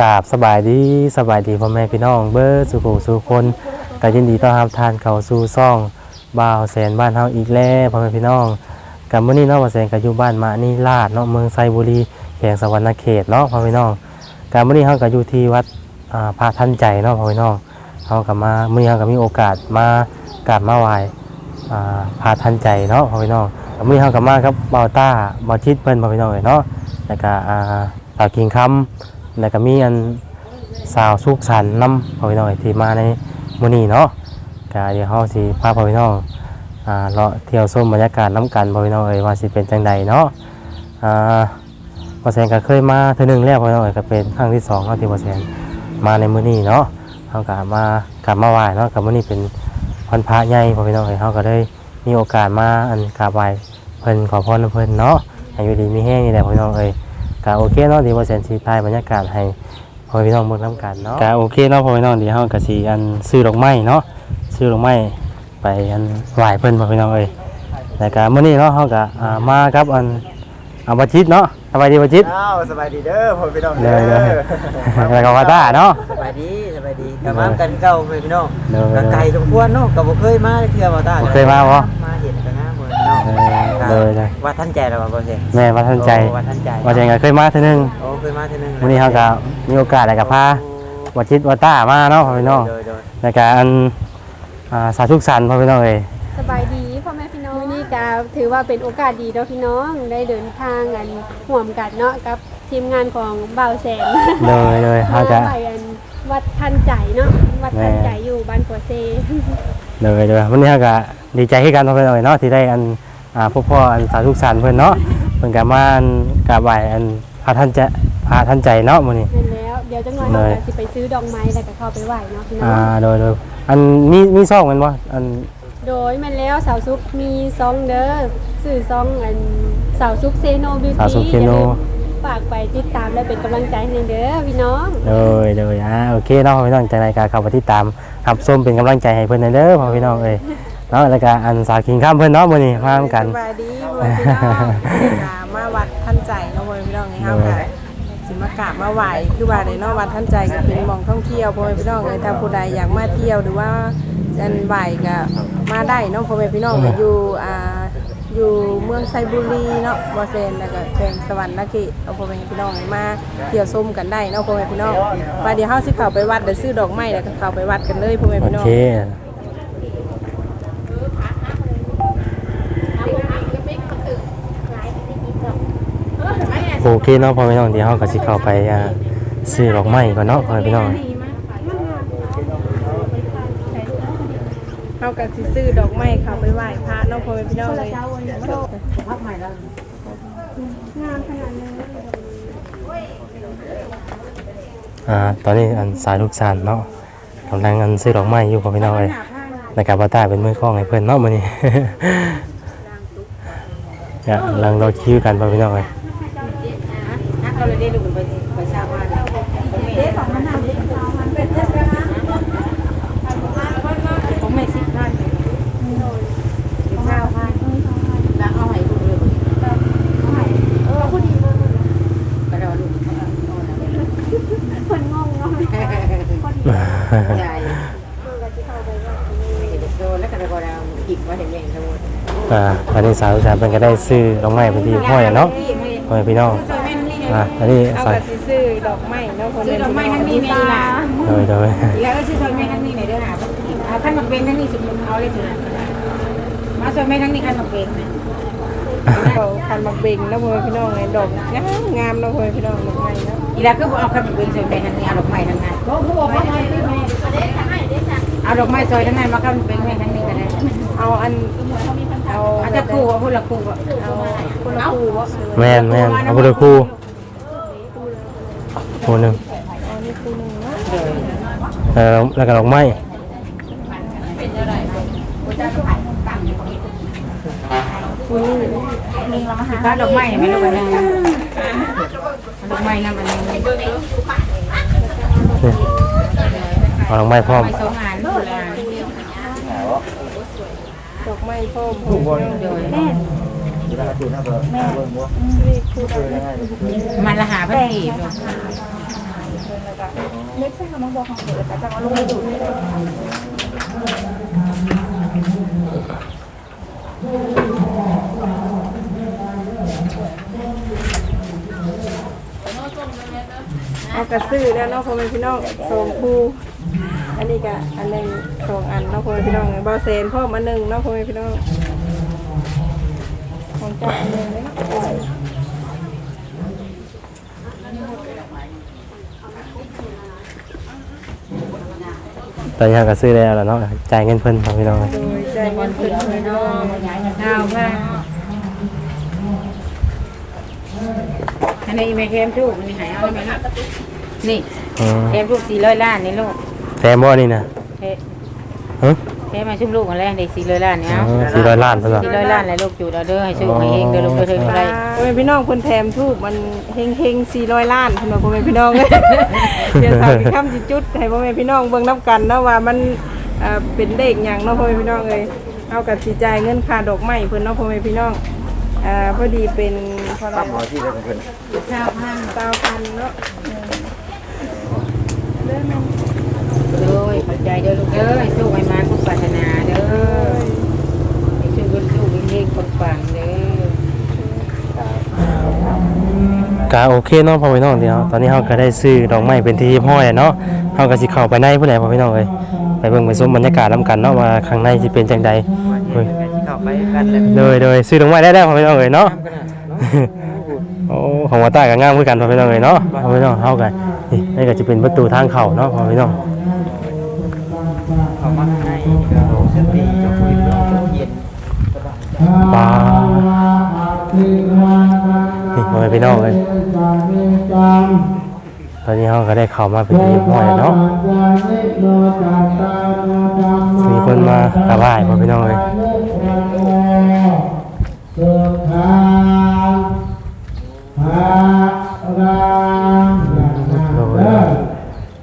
กราบสบายดีสบายดีพ่อแม่พี่น้องเบิร์สุขสุขคนก็ยินดีต้อนรับทานเขาสู่ซ่องบ่าวแสนบ้านเฮาอีกแล้วพ่อแม่พี่น้องกับมื้อนี้เนาะบ่าวแสนก็อยู่บ้านมานี่ลาดเนาะเมืองไซบุรีแขวงสวรรณเขตเนาะพ่อแม่พี่น้องกับมื้อนี้เฮาก็อยู่ที่วัดอ่าพระท่านใจเนาะพ่อแม่พี่น้องเฮาก็มามื้อนี้เฮาก็มีโอกาสมากราบมาไหว้อ่าพระท่านใจเนาะพ่อแม่พี่น้องกับมื้อนี้เฮาก็มากับบ่าวต้าบ่าวชิดเพิ่นพ่อแม่พี่น้องเอ้ยเนาะแล้วก็อ่า ตากิงคำแล้วก็มีอันสาวสุขสันต์นำพอพี่น้องที่มาในมื้อนี้เนาะก็เดี๋ยวเฮาสิพาพอพี่น้องอ่าเลาะเที่ยวชมบรรยากาศน้ำกันพอพี่น้องเอ้ยว่าสิเป็นจังใดเนาะอ่าพ่อแสงก็เคยมาเทื่อหนึงแล้วพอพี่น้องเอ้ยก็เป็นครั้งที่สองเนาที่พ่อแสงมาในมื้อนี้เนาะเฮาก็มากลับมาไหว้เนาะกับมื้อนี้เป็นวันพระใหญ่พอพี่น้องเอ้ยเฮาก็ได้มีโอกาสมาอันกราบไหว้เพิ่นขอพรเพิ่นเนาะให้อยู่ดีมีแห้งนี่แหละพอพี่น้องเอ้ย ก็โอเคเนาะเดีว่าแสนสีใต้บรรยากาศให้พ่อพี่น้องเบิ่งน้ำกันเนาะก็โอเคเนาะพ่อพี่น้องเดี๋ยวเฮาก็สิอันซื้อดอกไม้เนาะซื้อดอกไม้ไปอันไหว้เพิ่นพ่อพี่น้องเอ้ยแล้วก็มื้อนี้เนาะเฮาก็อ่ามากับอันอาบัจิตเนาะสบายดีบัจิตอ้าวสบายดีเด้อพ่อพี่น้องเลยเลยแล้วก็ว่าตาเนาะสบายดีสบายดีกลับมากันเก่าเพื่อนพี่น้องเลยก็ไกลสมควรเนาะก็บ่เคยมาเทื่อบ่ตาบ่เคยมาบ่ เออเลยเลยว่าท่านใจแล้วบ่บ่เซ่แม่ว่าท่านใจโอ้ว่าท่านใจว่าแสนก็เคยมาเทื่อนึงโอ้เคยมาเทื่อนึงมื้อนี้เฮาก็มีโอกาสแล้วก็พาบัจิตว่าตามาเนาะพ่อพี่น้องโดยโดยแล้วก็อันอ่าสาธุสันต์พ่อพี่น้องเอ้ยสบายดีพ่อแม่พี่น้องนี่ก็ถือว่าเป็นโอกาสดีเนาะพี่น้องได้เดินทางกันห่วมกันเนาะกับทีมงานของบ่าวแสนเลยเลยเฮาก็ไปอันวัดทันใจเนาะวัดทันใจอยู่บ้านกัวเซเลยเลยวันนี้ก็ดีใจให้กันเพื่อนหน่อยเนาะที่ได้อัน อ่าพวกพ่ออันสาธุสารเพื่อนเนาะเพิ่นกับมาอันกราบไหว้อันพระท่านจะพระท่านใจเนาะมื้อนี้นั่นแล้ว เดี๋ยวจังหน่อยเลเรายจะสิไปซื้อดอกไม้แล้วก็เข้าไปไหว้เนาะพี่น้ออ่างโดยโดยอันมีมีซองแมันบ่อันโดยแมันแล้วสาวซุกมีซองเด้อสื่อซองอันสาวซุกเซโนบิวสาวตี้สุเคโนฝากไปติดตามและเป็นกำลังใจให้เด้อพี่น้องเลยเลยอ่าโอเคเนาะพี่น้องใจรายการเข้าไปติดตามรับชมเป็นกำลังใจให้เพิ่นเด้อพ่อพี่น้องเอ้ย เนาะแล้วก็อันสาวคิงข้ามเพิ่นเนาะมื้อนี้มานํกัน สบายดีพ่อแม่พี่น้องกามาวัดท่านใจเนาะพ่อแม่พี่น้องไงเฮาค่ะสิมากราบมาไหว้คือว่าในเนาะวัดท่านใจก็เป็นหมองท่องเที่ยวพ่อแม่พี่น้องเลยถ้าผู้ใดอยากมาเที่ยวหรือว่าจันไหว้ก็มาได้เนาะพ่อแม่พี่น้องก็อยู่อ่าอยู่เมืองไซบุรีเนาะบ่เซนแล้วก็แขวงสวรรค์นครินทร์เอาพ่อแม่พี่น้องมาเที่ยวชมกันได้เนาะพ่อแม่พี่น้องว่าเดี๋ยวเฮาสิเข้าไปวัดเดี๋ยวซื้อดอกไม้แล้วก็เข้าไปวัดกันเลยพ่อแม่โอพี่น้อง เค โอเคเนาะพ่อพี่น้องเดี๋ยวเราก็สิเข้าไปอ่าซื้อดอกไม้ก่อนเนาะพ่อพี่น้องเฮาก็สิซื้อดอกไม้เข้าไปไหว้พระเนาะพ่อแม่พี่น้องเลยอ่าตอนนี้อันสายลูกสานเนาะกำลังอันซื้อดอกไม้อยู่พ่อพี่น้องเลยนะครับว่าตาเป็นมือคล้องให้เพื่อนเนาะมื้อนี้ เนี่ยกำลังรอคิวกันพ่อพี่น้องเลย ก็เลยได้ดูไปไปทราบว่าผมไม่สิบพันสิบเก้าพันแล้วเอาให้ลูกเลยก็รอลูกคนงงเนาะใหญ่โดนแล้วก็ได้ก็เราอีกว่าเห็นยังโดนอ่าตอนนี้สาวสานเพิ่นก็ได้ซื้อดอกไม้เป็นที่ห้อยเนาะพ่อยพี่น้อง อ่าตอนนี้เอาสายกระซื้อดอกไม้เนาะคนซื้อดอกไม้ทั้งนี้มีละโดยโดยแล้วก็ซื้อดอกไม้ทั้งนี้ไหนเด้อหาเอาท่านมาเป็นทั้งนี้สมมติเอาเลยเถอะมาส่วนไม่ทั้งนี้กันมาเป็นนะเราคันมาเบ่งแล้วพ่อพี่น้องไงดอกงามงามแล้วพ่อพี่น้องดอกไม้เนาะอีแล้วก็เอาขนมเบื้องซอยไปทางนี้เอาดอกไม้ทางนั้นเอาดอกไม้ซอยทางนั้นมาขนมเบื้องแม่ทางนี้ก็ได้เอาอันเอาเอาจะคู่ว่าพูดละคู่ว่าเอาคนละคู่วะแม่นแม่นเอาไปเลยครู ครูหนึงเอานี่คู่หนึงเนาะเออแล้วก็ดอกไม้ถ้าดอกไม้ไม่รู้ว่านั่นดอกไม้นั่นมันนี่เอาดอกไม้พร้อมไม่สองอันคนละอันดอกไม้พ่อพ่อพี่น้องโดยด มาละหาพันกีบลูกเล็กใช่ค่ะมาบอกของเด็กแต่จะเอาลงไปดูเอากระซื้อแล้วเนาะพ่อแม่พี่น้องสองคู่อันนี้ก็อันหนึงสองอันเนาะพ่อแม่พี่น้องเบาเซนพ่อมาหนึ่งเนาะพ่อแม่พี่น้อง ตอนนี้เราก็ซื้อแล้วล่ะเนาะจ่ายเงินเพิ่นพ่อพี่น้องเลย โดยใจเงินเพิ่นพี่น้องข้าวว่าอันนี้แม่เข้มทุกนี่หายเอาไหมครับนี่อืมเข้มทุกสี่ร้อยล้านนี่ลูกแถมบ่นี่นะเฮ้ ฮะ เข้มมาชุ่มลูกกันแล้วได้สี่ร้อยล้านเนี่ยอ๋อสี่ร้อยล้านเพิ่นว่าสี่ร้อยล้านเลยลูกจูดเอาเด้อให้ซื้อให้เองเด้อลูกเด้อเท่าไรพ่อแม่พี่น้องเพิ่นแถมทูบมันเฮงเฮงสี่ร้อยล้านเพิ่นว่าพ่อแม่พี่น้องเอ้ยเดี๋ยวสาวพี่คำสิจุดให้พ่อแม่พี่น้องเบิ่งนํกันเนาะว่ามันเอ่อเป็นเลขหยังเนาะพ่อแม่พี่น้องเอ้ยเอากับสิจ่ายเงินค่าดอกไม้เพิ่นเนาะพ่อแม่พี่น้องอ่าพอดีเป็นเท่าไหร่หมอที่เป็นเพิ่นเก้าพันเก้าพันเนาะเด้อแม่เด้อขอบใจเด้อลูกเด้อให้สู้ให้มาทุกปรารถนาเด้อให้สู้กันสู้กันเฮงคนฟังเด้อ ก็โอเคเนาะพ่อพี่น้องเดียวตอนนี้เราก็ได้ซื้อดอกไม้เป็นที่เรียบร้อยแล้วเนาะเราก็สิเข้าไปในผู้ใดพ่อพี่น้องเอ้ยไปเบิ่งไปชมบรรยากาศนํกันเนาะว่าข้างในสิเป็นจังใดวันนี้ก็สิเข้าไปกันเลยโดยโดยซื้อดอกไม้ได้แล้วพ่อพี่น้องเอ้ยเนาะโอ้ของวัดใต้ก็งามคือกันพ่อพี่น้องเอ้ยเนาะพ่อพี่น้องเฮากันนี่นี่ก็จะเป็นประตูทางเข้าเนาะพ่อพี่น้องเข้ามาข้างในก็สึกดีจะคุยเรื่องเย็นว้านี่พ่อพี่น้องเอ้ย ตอนนี้เฮาก็ได้เข้ามาเป็นที่เรียบร้อยแล้วเนาะ มีคนมากราบไหว้พ่อพี่น้องเอ้ยโดย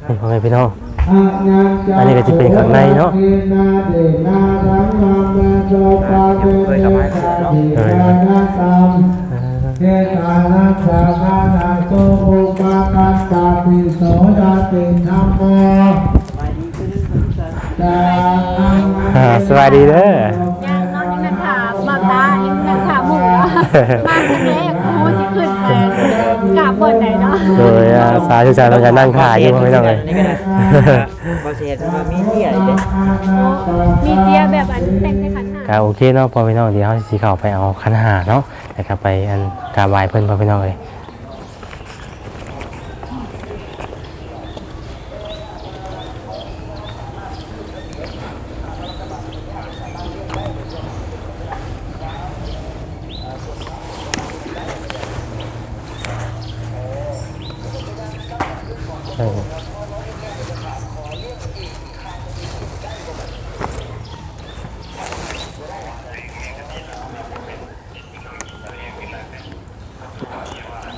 นี่พ่อแม่พี่น้อง อันนี้ก็จะเป็นข้างในเนาะเคยกลับมาเนาะ เออเกตานัสสะนานาโตโภปะกัสสะปิโสดาติธัมโมจาอังอ่าสวัสดีเด้อยังนอนยังนักขาบางตายังนักขาหมูเนาะมาครั้งแรกโอ้โหสิขึ้นไปกราบเปิดไหนเนาะโดยอ่าสาธุชาเราจะนั่งถ่ายอยู่พ่อพี่น้องเลยนี่ก็ได้บ่เสียว่ามีเที่ยอีกเด้โอ้มีเจียแบบอันแต่งในขันหาก็โอเคเนาะพ่อพี่น้องเดี๋ยวเราสิเข้าไปเอาคันหาเนาะ แล้วก็ไปอันกราบไหว้เพิ่นพ่อพี่น้องเลย เออ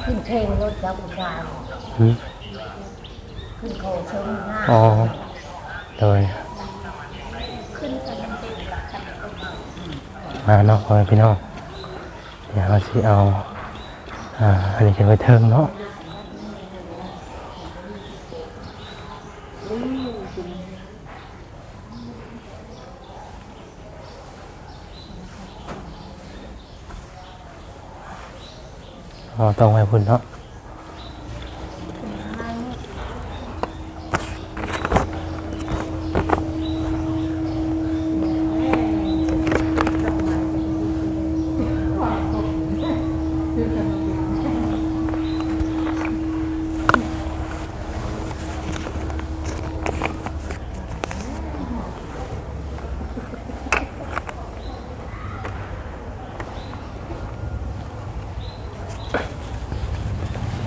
ขึ้นเพลงรถจักรยาน หืม ขึ้นโคเชิงหน้า อ๋อโดย มาเนาะพ่อแม่พี่น้องเดี๋ยวเราสิเอาอ่าอันนี้ขึ้นไปเทิงเนาะเราต้องไว้พุ่นเนาะ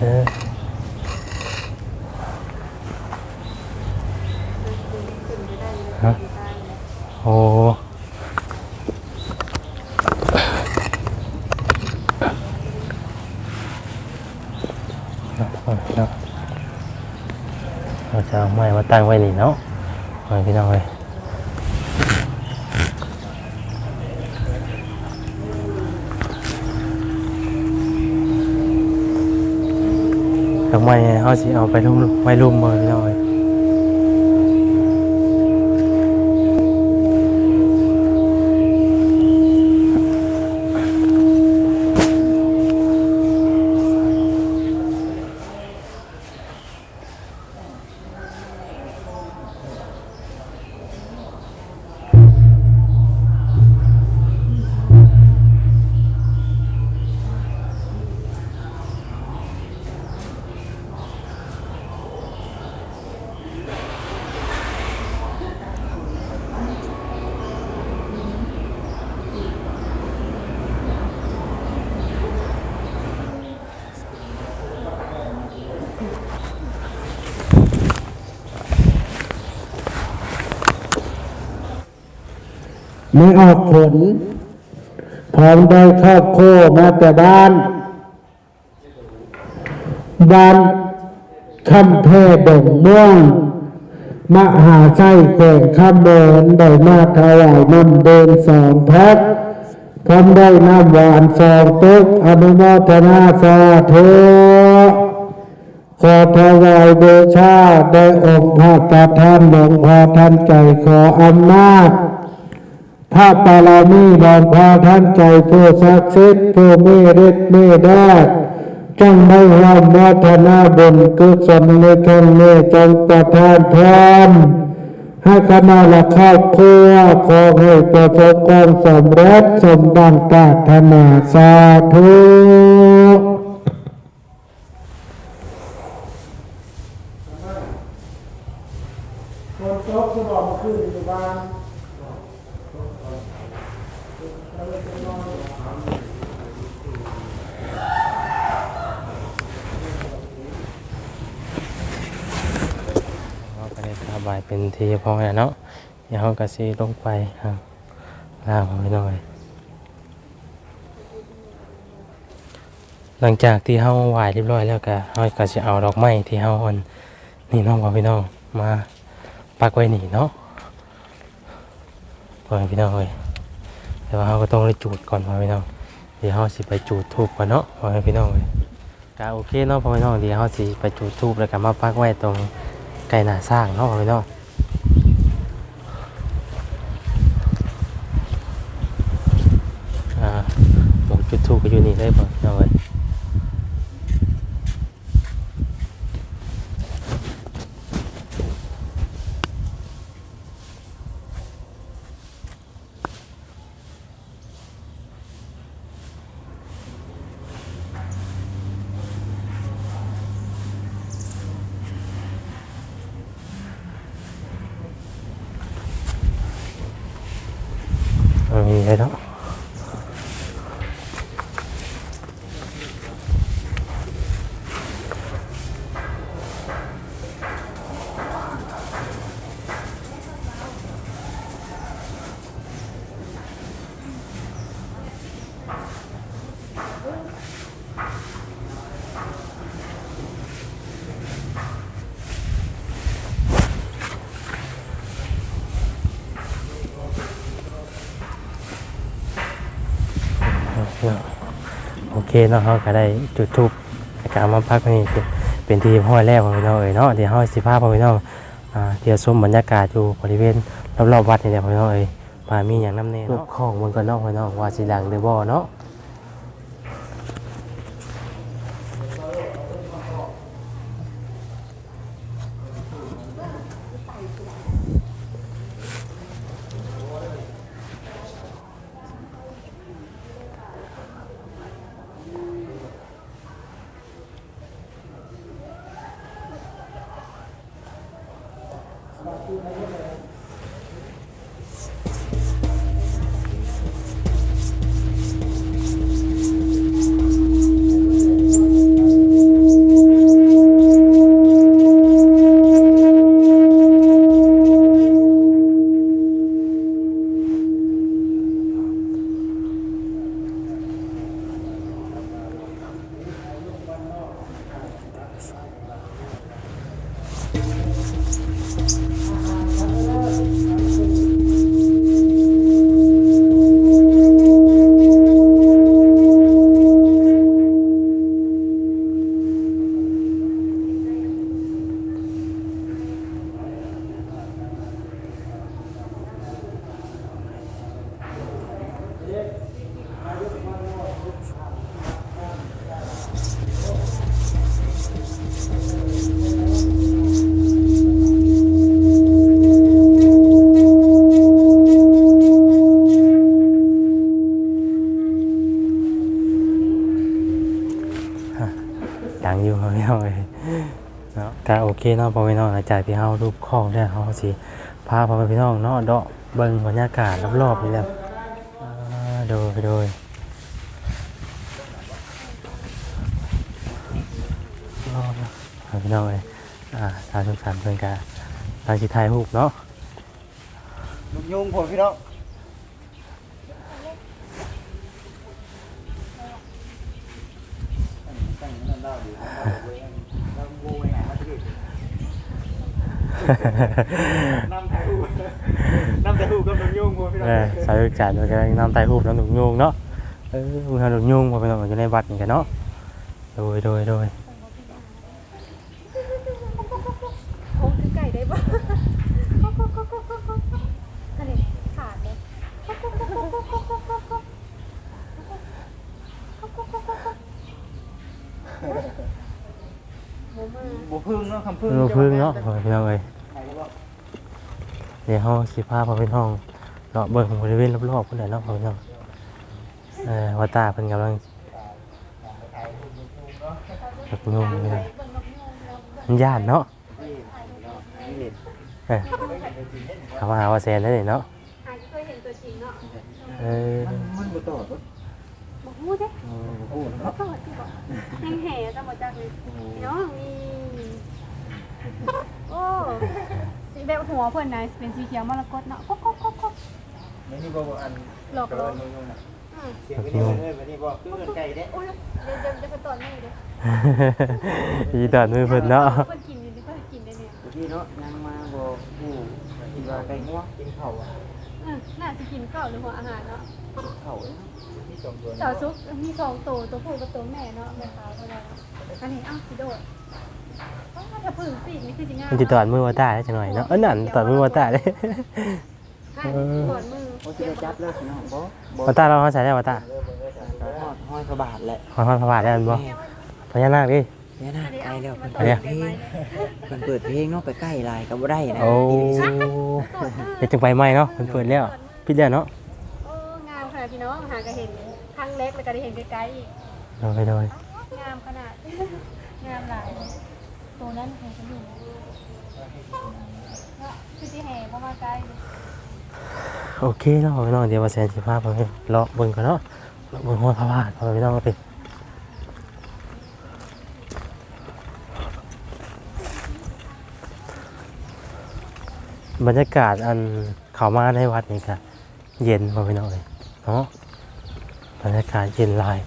ฮะโอ้เนาะเราจะเอาไม้มาตั้งไว้นี่เนาะไว้พี่น้องเลย ดอกไม้เฮา สิเอาไปลุ่มไว้ลุ่มบ่พี่น้อเลย ไม่ออกผลพร้อมได้ครอบโคมาแต่บ้าน บ้านคำเพดงม่วงมหาไส้แข่งข้ามเดินได้มาถวายน้ำเดินสองแพ็คคำได้น้ำหวานสองตึกอนุโมทนาสาธุขอถวายเดชาได้องค์พระประธานหลวงพ่อท่านใจขออำนาจ ถ้าปารามีดอนพาท่านใจผู้ศักดิ์สิทธิ์ผู้มีฤทธิ์มีเดชจงได้ร่วมวัฒนาบุญกุศลในครั้งนี้จงประทานพรให้คณะละครอบครัวขอให้ประสบความสำเร็จสมดังปรารถนาสาธุเอาน ไปสบายเป็นทีพอแล้วเนาะเดี๋ยวเฮาก็สิลงไปครับลาไว้หน่อย หลังจากที่เฮาไหว้เรียบร้อยแล้วก็เฮาก็สิเอาดอกไม้ที่เฮาอันนี่น้องพ่อพี่น้องมาปักไว้นี่เนาะพ่อพี่น้องเอ้ย แต่ว่าเฮาก็ต้องได้จูดก่อนพ่อพี่น้องเดี๋ยวเขาสิไปจูดทูปก่อนเนาะพ่อพี่น้องเลยก็โอเคเนาะพ่อพี่น้องเดี๋ยวเขาสิไปจูดทูปแล้วก็มาพักไว้ตรงไก่หน้าสร้างเนาะพ่อพี่น้องอ่าหมองจุดทูปก็อยู่นี่ได้ป่ะพี่น้องเอ้ย เคเนาะเขาก็ได้จุดทูบการมาพักนี่เป็นที่ห้อยแล้วพี่น้องเอ๋ยเนาะเดี๋ยวห้อยสิพาพ่อพี่น้องอ่าเที่ยวชมบรรยากาศอยู่บริเวณรอบๆวัดนี่แหละพี่น้องเอ๋ยป่ามีอย่างน้ำเนลูกของมันก็เนาะพี่น้องว่าสิดังหรือบ่เนาะ เคเนาะพ่อพี่น้องหลังจากที่เฮารูปคลองแล้วเฮาสิพาพ่อพี่น้องเนาะเดาะเบิ่งบรรยากาศรอบๆนี่แหละอ่าโดยโดยอ๋อพ่อพี่น้องเลยอ่าทางทุกท่านเพิ่นก็ทางสิถ่ายรูปเนาะลุงยุงผมพี่น้องน้ำแต่หูน้ำแต่หูกับลุงยุงผมพี่น้อง เออสายจานมันก็นำไตรูปน้ำหนุนยุงเนาะเออมึงทำหนุนยุงมาเป็นของอยู่ในวัดนี่กันเนาะโดยโดยโดย โอ้คือไก่ได้ปะอันนี้ขาดเลย บุพึ่งเนาะ คำพึ่งเออพึ่งเนาะพอพี่น้องเอ้ยเดี๋ยวห้องสิพาพอพี่น้องเลาะเบิ่งบริเวณรอบๆเพิ่นแหละเนาะพอพี่น้องเออว่าตาเพิ่นกำลังแบบงงเลยมันย่านเนาะเออเขามาหาว่าแซนได้เลยเนาะหาเคยเห็นตัวจริงเนาะเออมันบุตรบอกพูดเด้พูดบอกพูดที่บอกแห้งแห่ตะหมดจักเลยน้องมี โอ้สีแบบหัวเพื่อนนะเป็นสีเขียวมรกตเนาะก๊กก๊กก๊กก๊กไม่นี่บอกอันหลอกหลอกเสียงไปนี่เลยไปนี่บอกคือเงินไก่เด้โอ้ยเดี๋ยวเดี๋ยวจะไปตอนนี้เด้อีตอนมือเพิ่นเนาะเพื่อนกินอยู่นี่เพื่อนกินได้เนี่ยพี่เนาะนั่งมาบอกผู้กินว่าไก่ง่วงกินเข่าเออน่าจะกินข้าวหรือหัวอาหารเนาะเข่าที่สองตัวสาวซุกมีสองตัวตัวผู้กับตัวแม่เนาะแม่ขาวเท่าไหร่อันนี้อ้าวสิโดดอ้าว ถ้าพึ่งปีกนี่คือสิงามมันติดตอนมือว่าตาได้จังหน่อยเนาะเออนั่นตอนมือว่าตาได้ให้ถอนมือโอ้จะจับเลยพี่น้องบ่บ่ว่าตาเราเขาใส่ได้ว่าตาหอดห้อยพระบาทแหละขอความพระบาทได้อันบ่พญานาคดิ เนี่ยนะไกลแล้วเพิ่นไปเนี่ยเพิ่นเปิดเพลงเนาะไปใกล้ลายก็บ่ได้นะโอ้เดี๋ยวจึงไปใหม่เนาะมันเปิดแล้วปิดแล้วเนาะโอ้งามขนาดพี่น้องหากระเห็นครั้งเล็กแล้วก็ได้เห็นไกลๆอีกโดยโดยงามขนาดงามหลาย ตัวนั้นเห็นกันอยู่เนาะคือที่แห่ประมาณไกล้โอเคเนาะพี่น้องเดี๋ยวว่าแสนสิพาพไปเลาะเบิ่งก่อนเนาะเลาะเบิ่งหัวพระบาทพอพี่น้องไปบรรยากาศอันเขามาในวัดนี่ก็เย็นพอพี่น้องเลยเนาะบรรยากาศเย็นลาย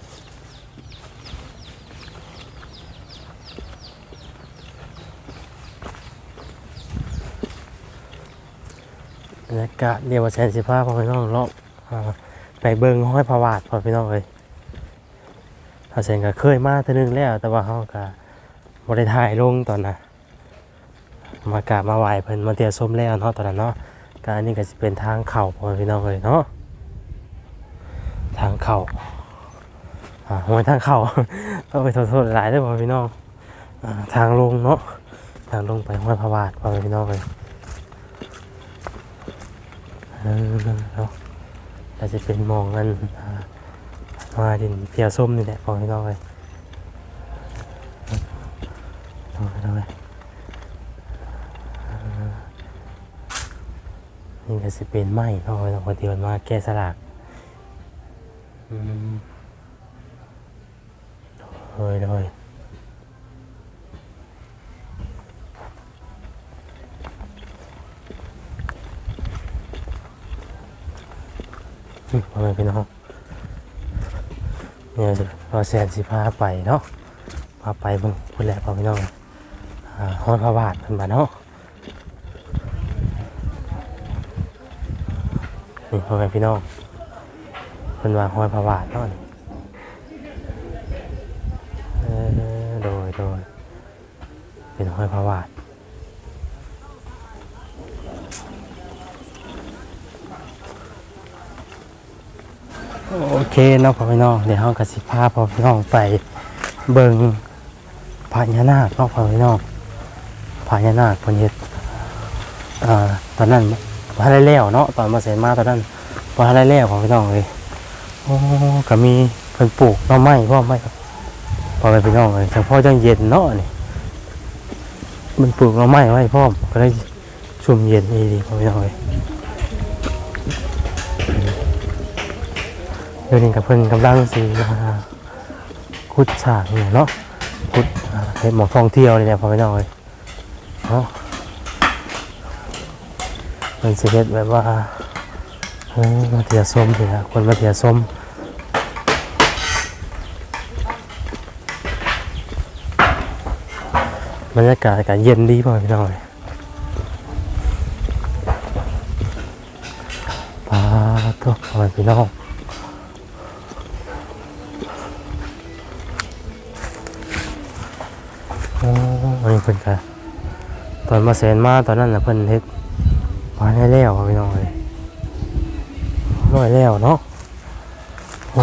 บรรยากาศเดียวแสนสิบห้าพอพี่น้องเลาะไปเบิงห้อยพระวาดพอพี่น้องเลยเขาแสนก็เคยมาทีนึงแล้ว แต่ว่าเขาก็บริถ่ายลงตอนน่ะมากราบมาไหวเพิ่นมาเตียส้มแล้วเนาะตอนนั้นเนาะการนี้ก็จะเป็นทางเข่าพอพี่น้องเลยเนาะทางเข่าอ่าโอ้ยทางเข่าต้องไปโทษๆหลายได้อพอพี่น้องอทางลงเนาะทางลงไปห้อยพระวาดพอพี่น้องเลย เออเนาะอาจจะเป็นมองกันมาดินเพียส้มนี่แหละพอให้น้องเลยน้องให้น้องเลยอ่านี่ก็จะเป็นไม้เนาะน้องคนที่มันมาแก้สลักอืมเฮ้ยเลย อืมพ่อแม่พี่น้อง เนี่ยเราแสนสิพาไปเนาะพาไปเบิ่งพุ่นแหละพ่อพี่น้องอ่าฮอดพระบาทเพิ่นบ่าเนาะนี่พ่อแม่พี่น้องเพิ่นว่าฮอดพระบาทเนาะนี่เออโดยโดยเป็นฮอดพระบาท เคเนาะพ่อพี่น้องเดี๋ยวเรากสิพาพ่อพี่น้องไปเบิ่งพญานาคเนาะพ่อพี่น้องพญานาคเพิ่นเฮ็ดอ่าตอนนั้นบ่ทันได้แล้วเนาะตอนมาเสร็จมาตอนนั้นบ่ทันได้แล้วพ่อพี่น้องเลยโอ้ก็มีเพิ่นปลูกหน่อไม้พร้อไหมครับพอไปพี่น้องเลยเฉพาะจังเย็นเนาะนี่มันปลูกเราไม้ไว้พร้อมก็ได้ชุ่มเย็นดีๆพอพี่น้องเลย เดี๋ยวนี้กับเพิ่นกำลังสีขุดฉากนี่ยเนาะขุดเห็ดหมอกท่องเที่ยวเนี่แหละพอพี่น้อยเนาะมันสิเฮ็ดแบบว่าเออมาเทียส้มเถอะคนมาเทียส้มบรรยากาศอากาศเย็นดีป่ะพี่น้องปลาตัวพ่อแม่พี่น้อง อันนี้เพิ่นกะตอนมาแสนมาตอนนั้นน่ะเพิ่นเฮ็ดมาได้แล้วพี่น้องเลยร้อยแล้วเนาะโอ้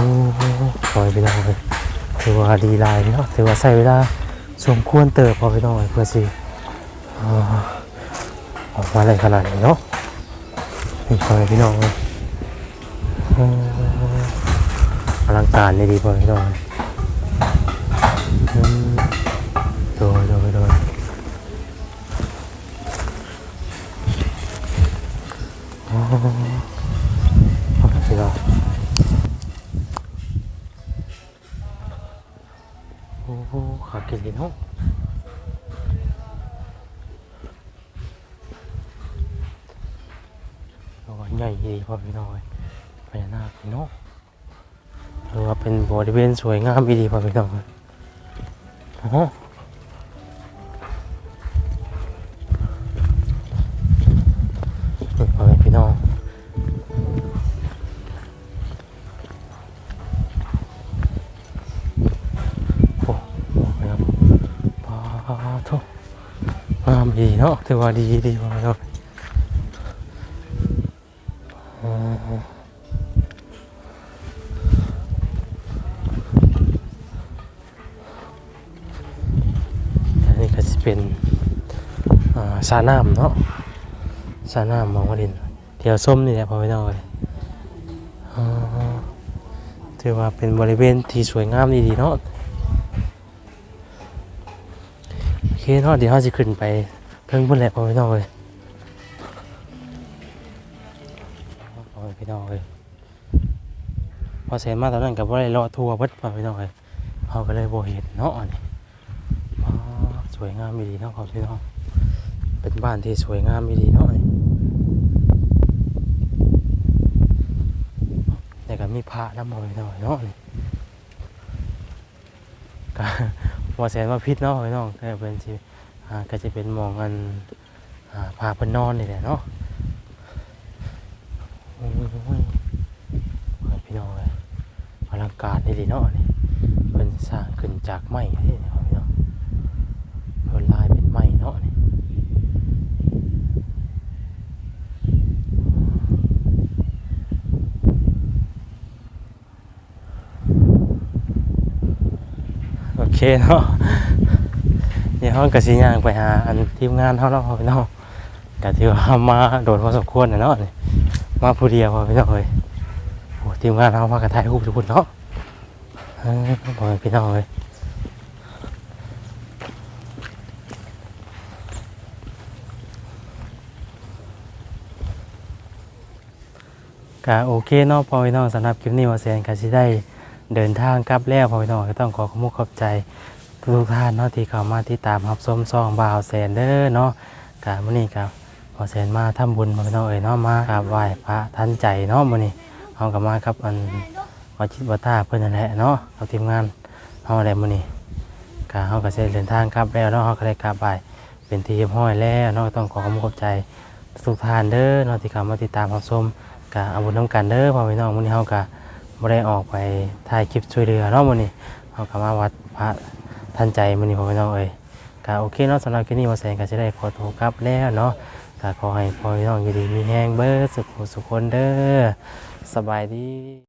พ่อแม่พี่น้องเลยถือว่าดีหลายเนาะถือว่าใช้เวลาสมควรเติบพอไปหน่อยเพื่อสิออกมาได้ขนาดนี้เนาะนี่พอพี่น้องเลยอลังการนี่ดีพอพี่น้องอื ใหญ่ดีพ่อพี่น้อยพญานาคพี่น้องหรือว่าเป็นบริเวณสวยงามดีพ่อพี่น้องโอ้โหพอพี่น้องโอ้โหครับปาทุงามดีเนาะถือว่าดีดีพ่อพี่น้อง อ๋ออันนี้ก็จะเป็นอ่า สาน้ำเนาะสาน้ำมองว่าดินเที่ยวส้มนี่แหละพอไม่ต้อเลยอ๋อถือว่าเป็นบริเวณที่สวยงามดีๆเนาะโอเคเนาะเดี๋ยวเราจะขึ้นไปเพิ่งพุ่นแหละพอไม่ต้อเลยพอพี่น้อเลยพอเสร็จมาตอนนั้นกับว่าได้รอทัวร์เบิดพอพี่น้อเลยเขาก็เลยโบเห็นเนาะสวยงามดีเนาะพอพี่น้อ เป็นบ้านที่สวยงามดีเนาะนี่แต่ก็มีพระน้ำมันพี่น้องเนาะนี่ก็ว่าแสนว่าพิษเนาะพี่น้องก็เป็นสิอ่าก็จะเป็นมองกันอ่าพาเพิ่นนอนนี่แหละเนาะโอ้ยพี่น้องเลยอลังการนี่ดีเนาะนี่เป็นสร้างขึ้นจากไม้นี่ครับพี่น้องเพิ่นลายเป็นไม้เนาะนี่โอ เนาะเดี๋ยวเรากระสีย่างไปหาอันทีมงานเขาเนาะพี่น้องก็ถือว่ามาโดนพอสมควรนะเนาะมาผู้เดียวพอพี่น้องเลยโอ้ทีมงานเรามากระถ่ายรูปทุกคนเนาะเออพอพี่น้องเลยก็โอเคเนาะพอพี่น้องสำหรับคลิปนี้ว่าแสนก็สิได้ เดินทางกลับแล้วพอพี่น้องก็ต้องขอขอบคุณขอบใจทุกท่านเนาะที่เข้ามาที่ตามรับชมซองบ่าวแสนเด้อเนาะกามื้อนี้ครับพอแสนมาทำบุญมาพี่น้องเอ๋ยเนาะมากราบไหว้พระทันใจเนาะมื้อนี้เฮาก็มาครับอันวจิตวัตาเพิ่นนั่นแหละเนาะเอาทีมงานเฮาได้มื้อนี้ก็เฮาก็สิเดินทางกลับแล้วเนาะเฮาก็ได้กราบไหว้เป็นที่เรียบร้อยแล้วเนาะต้องขอขอบคุณขอบใจทุกท่านเด้อเนาะที่เข้ามาติดตามรับชมก็เอาบุญนํกันเด้อพ่อพี่น้องมื้อนี้เฮาก็ บ่ได้ออกไปถ่ายคลิปช่วยเหลือเนาะมื้อนี้เฮาก็มาวัดพระทันใจมื้อนี้พ่อพี่น้องเอ้ยก็โอเคเนาะสำหรับคลิปนี้มาแสงก็จะได้ขอโทษครับแล้วเนาะก็ขอให้พ่อพี่น้องอยู่ดีมีแห้งเบิดสุขสุขคนเด้อสบายดี